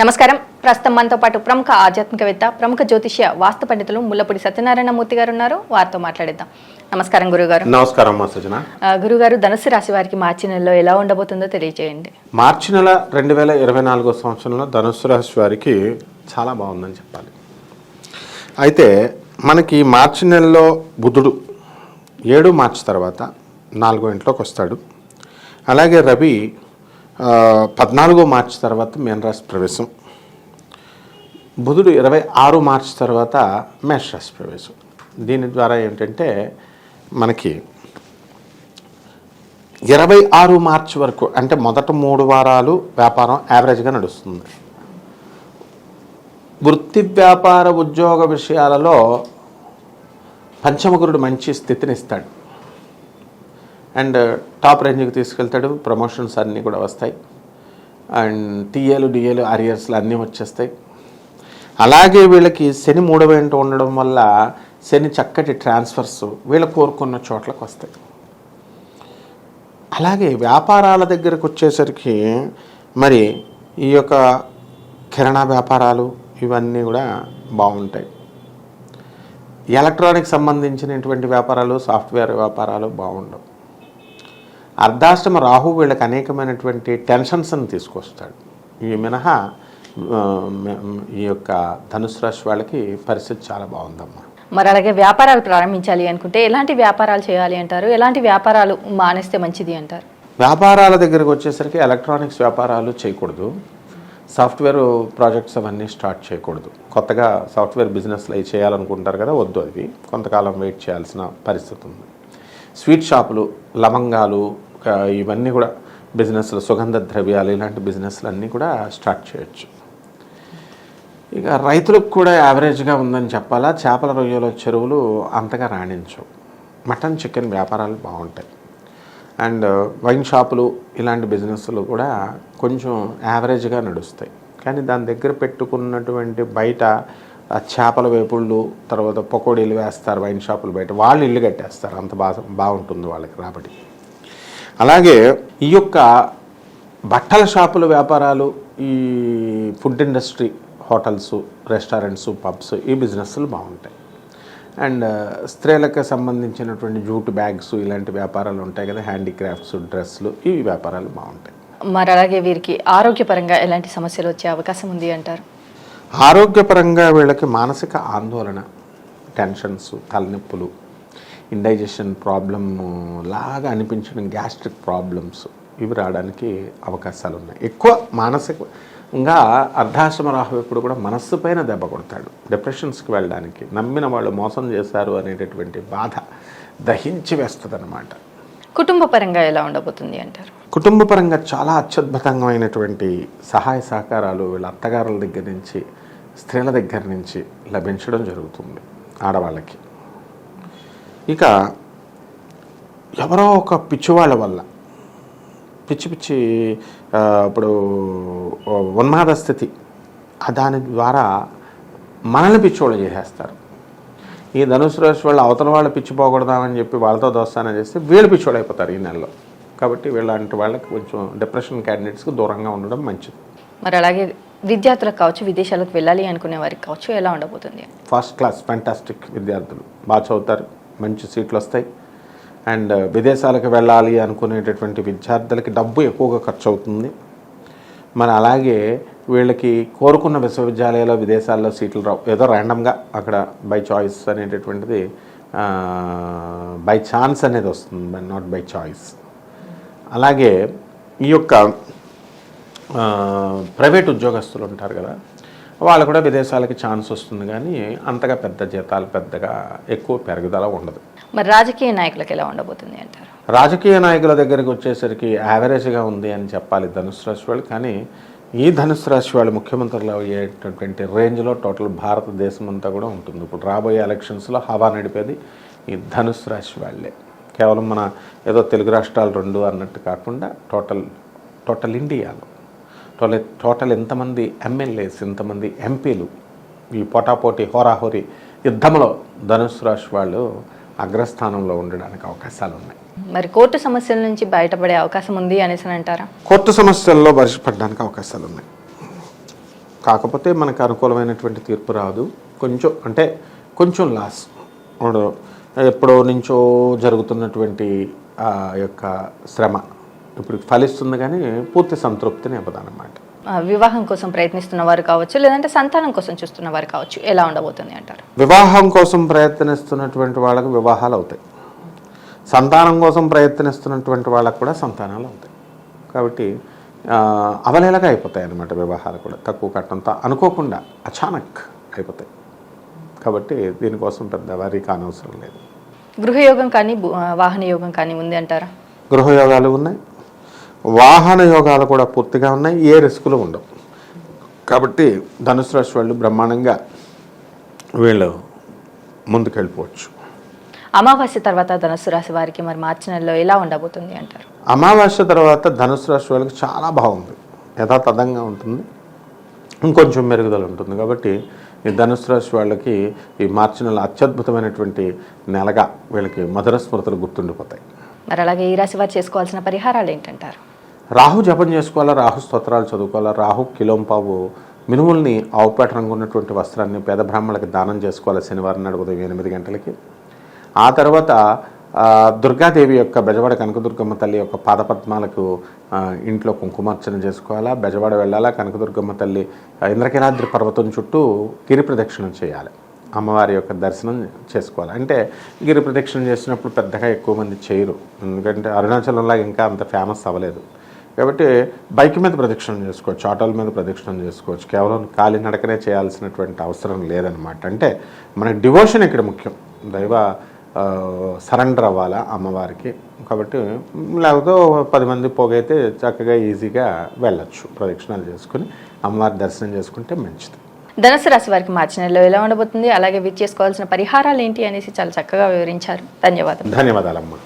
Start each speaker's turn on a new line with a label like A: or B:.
A: నమస్కారం. ప్రస్తుతం మనతో పాటు ప్రముఖ ఆధ్యాత్మికవేత్త ప్రముఖ జ్యోతిష్య వాస్తు పండితులు ముల్లపూడి సత్యనారాయణ మూర్తి గారు ఉన్నారు వారితో మాట్లాడిద్దాం. నమస్కారం గురుగారు.
B: నమస్కారం సజన
A: గురుగారు ధనుసు రాశి వారికి మార్చి నెలలో ఎలా ఉండబోతుందో తెలియజేయండి.
B: మార్చి నెల రెండు వేల ఇరవై నాలుగో సంవత్సరంలో ధనుసు రాశి వారికి చాలా బాగుందని చెప్పాలి. అయితే మనకి మార్చి నెలలో బుధుడు ఏడు మార్చి తర్వాత నాలుగో ఇంట్లోకి వస్తాడు. అలాగే రవి పద్నాలుగో మార్చి తర్వాత మీనరాశి ప్రవేశం. బుధుడు ఇరవై ఆరు మార్చి తర్వాత మేషరాశి ప్రవేశం. దీని ద్వారా ఏంటంటే మనకి ఇరవై ఆరు మార్చి వరకు అంటే మొదట మూడు వారాలు వ్యాపారం యావరేజ్గా నడుస్తుంది. వృత్తి వ్యాపార ఉద్యోగ విషయాలలో పంచమగురుడు మంచి స్థితిని ఇస్తాడు. అండ్ టాప్ రేంజ్కి తీసుకెళ్తాడు. ప్రమోషన్స్ అన్నీ కూడా వస్తాయి. అండ్ టీఏలు డిఏలు అరియర్స్లు అన్నీ వచ్చేస్తాయి. అలాగే వీళ్ళకి శని మూడవేంట ఉండడం వల్ల శని చక్కటి ట్రాన్స్ఫర్స్ వీళ్ళు కోరుకున్న చోట్లకు వస్తాయి. అలాగే వ్యాపారాల దగ్గరకు వచ్చేసరికి మరి ఈ యొక్క కిరాణా వ్యాపారాలు ఇవన్నీ కూడా బాగుంటాయి. ఎలక్ట్రానిక్ సంబంధించినటువంటి వ్యాపారాలు సాఫ్ట్వేర్ వ్యాపారాలు బాగుండవు. అర్ధాష్టమ రాహు వీళ్ళకి అనేకమైనటువంటి టెన్షన్స్ని తీసుకొస్తాడు. ఈ మినహా ఈ యొక్క ధనుసు రాశి వాళ్ళకి పరిస్థితి చాలా బాగుందమ్మా.
A: మరి అలాగే వ్యాపారాలు ప్రారంభించాలి అనుకుంటే ఎలాంటి వ్యాపారాలు చేయాలి అంటారు? ఎలాంటి వ్యాపారాలు మానేస్తే మంచిది అంటారు?
B: వ్యాపారాల దగ్గరకు వచ్చేసరికి ఎలక్ట్రానిక్స్ వ్యాపారాలు చేయకూడదు. సాఫ్ట్వేర్ ప్రాజెక్ట్స్ అవన్నీ స్టార్ట్ చేయకూడదు. కొత్తగా సాఫ్ట్వేర్ బిజినెస్లు అవి చేయాలనుకుంటారు కదా వద్దు అవి కొంతకాలం వెయిట్ చేయాల్సిన పరిస్థితి ఉంది స్వీట్ షాపులు లవంగాలు ఇవన్నీ కూడా బిజినెస్లు సుగంధ ద్రవ్యాలు ఇలాంటి బిజినెస్లు అన్నీ కూడా స్టార్ట్ చేయొచ్చు. ఇక రైతులకు కూడా యావరేజ్గా ఉందని చెప్పాలా? చేపల రొయ్యల చెరువులు అంతగా రాణించవు. మటన్ చికెన్ వ్యాపారాలు బాగుంటాయి. అండ్ వైన్ షాపులు ఇలాంటి బిజినెస్లు కూడా కొంచెం యావరేజ్గా నడుస్తాయి. కానీ దాని దగ్గర పెట్టుకున్నటువంటి బయట చేపల వేపుళ్ళు తర్వాత పకోడీలు వేస్తారు వైన్ షాపులు బయట. వాళ్ళు ఇల్లు కట్టేస్తారు. అంత బాగా బాగుంటుంది వాళ్ళకి రాబడి. అలాగే ఈ యొక్క బట్టల షాపుల వ్యాపారాలు ఈ food industry hotels restaurants pubs ఈ బిజినెస్లు బాగుంటాయి. అండ్ స్త్రీలకు సంబంధించినటువంటి జూట్ బ్యాగ్స్ ఇలాంటి వ్యాపారాలు ఉంటాయి కదా హ్యాండీక్రాఫ్ట్స్ డ్రెస్సులు ఈ వ్యాపారాలు బాగుంటాయి.
A: మరి అలాగే వీరికి ఆరోగ్యపరంగా ఎలాంటి సమస్యలు వచ్చే అవకాశం ఉంది అంటారు?
B: ఆరోగ్యపరంగా వీళ్ళకి మానసిక ఆందోళన టెన్షన్స్ తలనొప్పులు ఇండైజెషన్ ప్రాబ్లమ్ లాగా అనిపించడం గ్యాస్ట్రిక్ ప్రాబ్లమ్స్ ఇవి రావడానికి అవకాశాలు ఉన్నాయి ఎక్కువ మానసికంగా అర్ధాశ్రమ రాహు ఎప్పుడు కూడా మనస్సు పైన దెబ్బ కొడతాడు. డిప్రెషన్స్కి వెళ్ళడానికి నమ్మిన వాళ్ళు మోసం చేశారు అనేటటువంటి బాధ దహించి వేస్తుంది
A: కుటుంబ పరంగా ఎలా ఉండబోతుంది అంటారు?
B: కుటుంబపరంగా చాలా అత్యద్భుతమైనటువంటి సహాయ సహకారాలు వీళ్ళ అత్తగారుల దగ్గర నుంచి స్త్రీల దగ్గర నుంచి లభించడం జరుగుతుంది ఆడవాళ్ళకి. ఇక ఎవరో ఒక పిచ్చివాళ్ళ వల్ల పిచ్చి పిచ్చి ఇప్పుడు ఉన్మాద స్థితి దాని ద్వారా మనల్ని పిచ్చోళ్ళు చేసేస్తారు. ఈ ధనుసు రాశి వాళ్ళు అవతల వాళ్ళు పిచ్చి పోకూడదామని చెప్పి వాళ్ళతో దోస్తానని చేస్తే వీళ్ళు పిచ్చోళ్ళు అయిపోతారు ఈ నెలలో. కాబట్టి వీళ్ళంటి వాళ్ళకి కొంచెం డిప్రెషన్ క్యాండిడేట్స్కి దూరంగా ఉండడం మంచిది.
A: మరి అలాగే విద్యార్థులకు కావచ్చు విదేశాలకు వెళ్ళాలి అనుకునే వారికి కావచ్చు ఎలా ఉండబోతుంది?
B: ఫస్ట్ క్లాస్ ఫ్యాంటాస్టిక్ విద్యార్థులు. బాగా చదువుతారు. మంచి సీట్లు వస్తాయి. అండ్ uh, విదేశాలకు వెళ్ళాలి అనుకునేటటువంటి విద్యార్థులకి డబ్బు ఎక్కువగా ఖర్చు అవుతుంది మరి అలాగే వీళ్ళకి కోరుకున్న విశ్వవిద్యాలయాల్లో విదేశాల్లో సీట్లు రావు. ఏదో ర్యాండమ్గా అక్కడ బై చాయిస్ అనేటటువంటిది బై ఛాన్స్ అనేది వస్తుంది బట్ నాట్ బై చాయిస్ అలాగే ఈ యొక్క ప్రైవేట్ ఉద్యోగస్తులు ఉంటారు కదా వాళ్ళు కూడా విదేశాలకి ఛాన్స్ వస్తుంది కానీ అంతగా పెద్ద జీతాలు పెద్దగా ఎక్కువ పెరుగుదల ఉండదు.
A: మరి రాజకీయ నాయకులకు ఎలా ఉండబోతుంది అంటారు?
B: రాజకీయ నాయకుల దగ్గరికి వచ్చేసరికి యావరేజ్గా ఉంది అని చెప్పాలి ధనుసు రాశి వాళ్ళు కానీ ఈ ధనుసు రాశి వాళ్ళు ముఖ్యమంత్రులు అయ్యేటటువంటి రేంజ్లో టోటల్ భారతదేశం అంతా కూడా ఉంటుంది. ఇప్పుడు రాబోయే ఎలక్షన్స్లో హవా నడిపేది ఈ ధనుసు రాశి వాళ్ళే కేవలం మన ఏదో తెలుగు రాష్ట్రాలు రెండు అన్నట్టు కాకుండా టోటల్ టోటల్ ఇండియాలో. టోటల్ టోటల్ ఎంతమంది ఎమ్మెల్యేస్ ఎంతమంది ఎంపీలు ఈ పోటాపోటీ హోరాహోరీ యుద్ధంలో ధనుసు రాశి వాళ్ళు అగ్రస్థానంలో ఉండడానికి అవకాశాలు ఉన్నాయి
A: మరి కోర్టు సమస్యల నుంచి బయటపడే అవకాశం ఉంది అనేసి అని అంటారా?
B: కోర్టు సమస్యల్లో బరిపడడానికి అవకాశాలు ఉన్నాయి కాకపోతే మనకు అనుకూలమైనటువంటి తీర్పు రాదు. కొంచెం అంటే కొంచెం లాస్. ఎప్పుడో నుంచో జరుగుతున్నటువంటి ఆ యొక్క శ్రమ. ఇప్పుడు ఫలిస్తుంది కానీ పూర్తి సంతృప్తిని ఇవ్వదన్నమాట.
A: వివాహం కోసం ప్రయత్నిస్తున్న వారు కావచ్చు లేదంటే సంతానం కోసం చూస్తున్న వారు కావచ్చు ఎలా ఉండబోతుంది అంటారు?
B: వివాహం కోసం ప్రయత్నిస్తున్నటువంటి వాళ్ళకు వివాహాలు అవుతాయి. సంతానం కోసం ప్రయత్నిస్తున్నటువంటి వాళ్ళకు కూడా సంతానాలు అవుతాయి. కాబట్టి అవలేలగా అయిపోతాయి అన్నమాట వివాహాలు కూడా. తక్కువ కట్టంతో అనుకోకుండా అచానక్ అయిపోతాయి. కాబట్టి దీనికోసం పెద్ద వరి కానవసరం లేదు.
A: గృహయోగం కానీ వాహన యోగం కానీ ఉంది అంటారా?
B: గృహయోగాలు ఉన్నాయి. వాహన యోగాలు కూడా పూర్తిగా ఉన్నాయి ఏ రిస్కులు ఉండవు. కాబట్టి ధనుసు రాశి వాళ్ళు బ్రహ్మాండంగా వీళ్ళు ముందుకెళ్ళిపోవచ్చు.
A: అమావాస్య తర్వాత ధనుసు రాశి వారికి మరి మార్చి నెలలో ఎలా ఉండబోతుంది అంటారు?
B: అమావాస్య తర్వాత ధనుసు రాశి వాళ్ళకి చాలా బాగుంది. యథాతథంగా ఉంటుంది. ఇంకొంచెం మెరుగుదల ఉంటుంది. కాబట్టి ఈ ధనుసు రాశి వాళ్ళకి ఈ మార్చి నెల అత్యద్భుతమైనటువంటి నెలగా వీళ్ళకి మధుర స్మృతులు గుర్తుండిపోతాయి.
A: మరి అలాగే ఈ రాశి వారు చేసుకోవాల్సిన పరిహారాలు ఏంటంటారు?
B: రాహు జపం చేసుకోవాలా? రాహు స్తోత్రాలు చదువుకోవాలా? రాహు కిలోంపావు మినుముల్ని ఆవుపేట రంగు ఉన్నటువంటి వస్త్రాన్ని పేద బ్రాహ్మణులకు దానం చేసుకోవాలి శనివారం నాడు ఉదయం ఎనిమిది గంటలకి? ఆ తర్వాత దుర్గాదేవి యొక్క బెజవాడ కనకదుర్గమ్మ తల్లి యొక్క పాదపద్మాలకు ఇంట్లో కుంకుమార్చన చేసుకోవాలా? బెజవాడ వెళ్ళాలా? కనకదుర్గమ్మ తల్లి ఇంద్రకీలాద్రి పర్వతం చుట్టూ గిరి ప్రదక్షిణం చేయాలి. అమ్మవారి యొక్క దర్శనం చేసుకోవాలి. అంటే గిరి ప్రదక్షిణ చేసినప్పుడు పెద్దగా ఎక్కువ మంది చేయరు. ఎందుకంటే అరుణాచలంలాగా ఇంకా అంత ఫేమస్ అవ్వలేదు. కాబట్టి బైక్ మీద ప్రదక్షిణం చేసుకోవచ్చు ఆటోల మీద ప్రదక్షిణం చేసుకోవచ్చు. కేవలం కాలినడకనే చేయాల్సినటువంటి అవసరం లేదనమాట అంటే మనకి డివోషన్ ఇక్కడ ముఖ్యం. దైవ సరెండర్ అవ్వాలా అమ్మవారికి. కాబట్టి లేకపోతే పది మంది పోగైతే చక్కగా ఈజీగా వెళ్ళొచ్చు ప్రదక్షిణాలు చేసుకుని అమ్మవారి దర్శనం చేసుకుంటే మంచిది.
A: ధనుసు రాశి వారికి మార్చి నెలలో ఎలా ఉండబోతుంది? అలాగే వీరు చేసుకోవాల్సిన పరిహారాలు ఏంటి అనేసి చాలా చక్కగా వివరించారు. ధన్యవాదాలు
B: ధన్యవాదాలమ్మా.